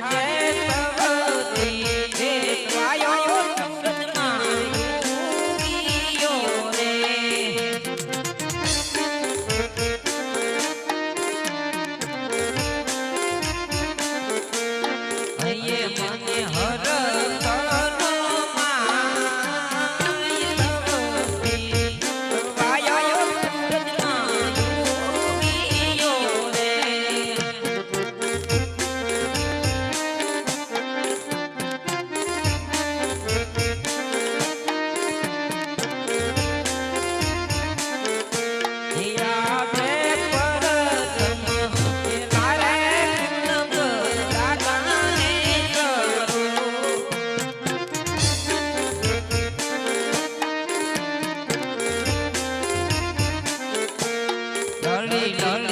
Yeah. लड़ी लड़ी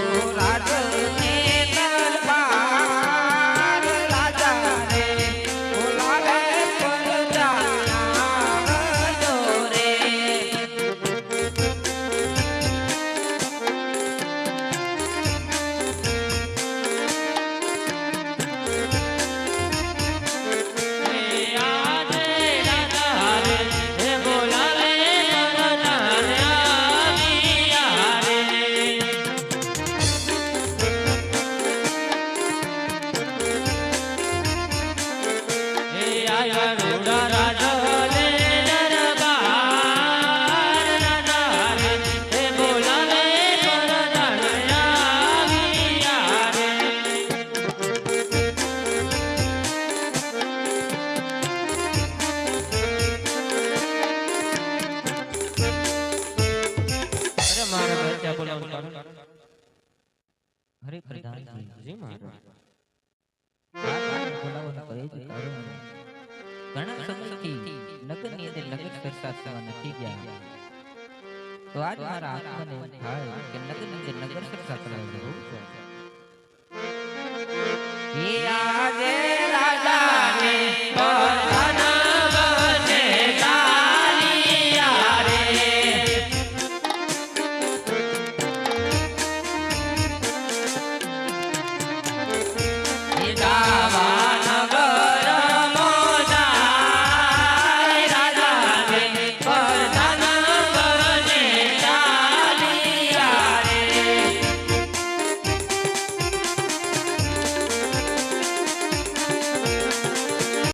બોલાવવાનું કારણ? હરે પ્રધાનજી મહારાજ. બોલાવવાનું કરે છે કારણ ઘણા સમયથી નગરની અંદર લગ્ન કરતા થવા નથી ગયા. તો આજ મારા આત્માને થાય કે નગરની અંદર નગર કરતા કરવા જરૂર છે.